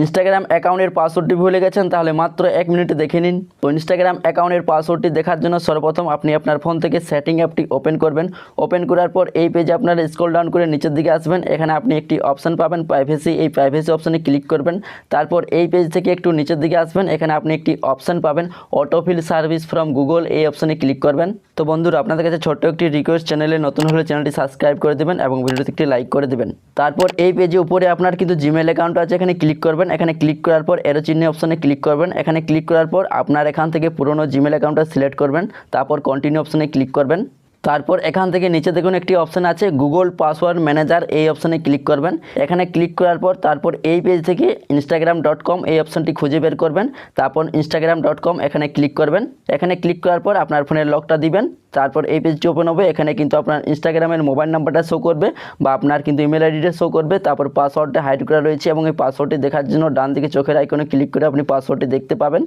Instagram অ্যাকাউন্টের পাসওয়ার্ডটি ভুলে গেছেন, তাহলে মাত্র এক মিনিটে দেখে নিন। তো ইনস্টাগ্রাম অ্যাকাউন্টের পাসওয়ার্ডটি দেখার জন্য সর্বপ্রথম আপনি আপনার ফোন থেকে সেটিং অ্যাপটি ওপেন করবেন। ওপেন করার পর এই পেজে আপনারা স্ক্রল ডাউন করে নিচের দিকে আসবেন। এখানে আপনি একটি অপশন পাবেন প্রাইভেসি এই প্রাইভেসি অপশনে ক্লিক করবেন। তারপর এই পেজ থেকে একটু নিচের দিকে আসবেন। এখানে আপনি একটি অপশন পাবেন অটোফিল সার্ভিস ফ্রম গুগল এই অপশনে ক্লিক করবেন। তো বন্ধুরা, আপনাদের কাছে ছোট্ট একটি রিকোয়েস্ট চ্যানেলে নতুন হলে চ্যানেলটি সাবস্ক্রাইব করে দেবেন এবং ভিডিওতে একটি লাইক করে দেবেন। তারপর এই পেজে উপরে আপনার কিন্তু জিমেল অ্যাকাউন্ট আছে। এখানে ক্লিক করবেন। এখানে ক্লিক করার পর এরো চিহ্ন অপশানে ক্লিক করবেন। এখানে ক্লিক করার পর আপনার এখান থেকে পুরনো জিমেল অ্যাকাউন্টটা সিলেক্ট করবেন, তারপর কন্টিনিউ অপশানে ক্লিক করবেন। তারপর এখান থেকে নিচে দেখুন একটি অপশান আছে গুগল পাসওয়ার্ড ম্যানেজার এই অপশানে ক্লিক করবেন। এখানে ক্লিক করার পর তারপর এই পেজ থেকে ইনস্টাগ্রাম ডট কম এই অপশানটি খুঁজে বের করবেন। তারপর ইনস্টাগ্রাম ডট কম এখানে ক্লিক করবেন। এখানে ক্লিক করার পর আপনার ফোনের লকটা দিবেন। তারপর এই পেজটি ওপেন হবে। এখানে কিন্তু আপনার ইনস্টাগ্রামের মোবাইল নাম্বারটা শো করবে বা আপনার কিন্তু ইমেল আইডিটা শো করবে। তারপর পাসওয়ার্ডটা হাইড করা রয়েছে এবং এই পাসওয়ার্ডটি দেখার জন্য ডান দিকে চোখের আইকনে ক্লিক করে আপনি পাসওয়ার্ডটি দেখতে পাবেন।